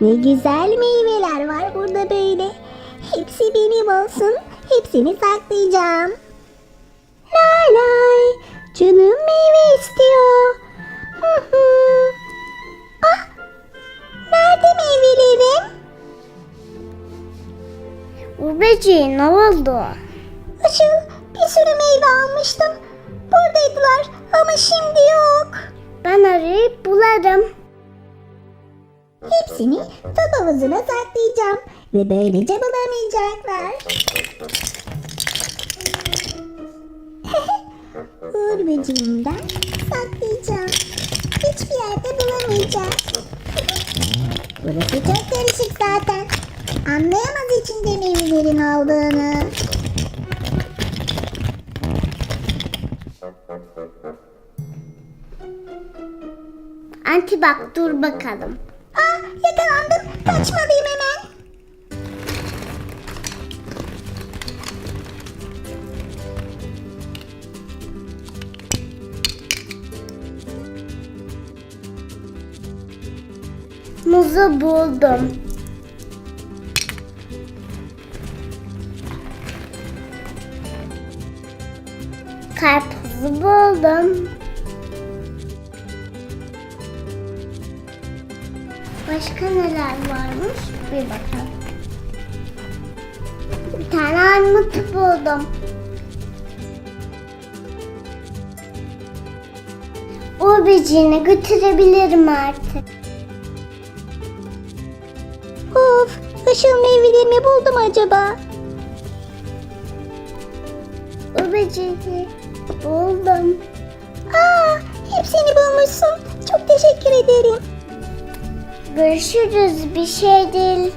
Ne güzel meyveler var burada böyle. Hepsi benim olsun. Hepsini saklayacağım. Lay lay. Canım meyve istiyor. Hı hı. Ah. Nerede meyvelerim? Ubeciğim ne oldu? Işıl bir sürü meyve almıştım. Buradaydılar ama şimdi yok. Ben arayıp bularım. Hepsini top havuzuna saklayacağım. Ve böylece bulamayacaklar. Uğur böceğimden saklayacağım. Hiçbir yerde bulamayacak. Burası çok karışık zaten. Anlayamaz içinde meyvelerin aldığını. Anti bak dur bakalım. Aa yakalandım. Kaçmalıyım hemen. Muzu buldum. Karpuzu buldum. Başka neler varmış? Bir bakalım. Bir tane armut buldum. O beciğini götürebilirim artık. Of, ışıl meyvelerimi buldum acaba? O beciğini buldum. Aa, hepsini Görüşürüz bir şey değil.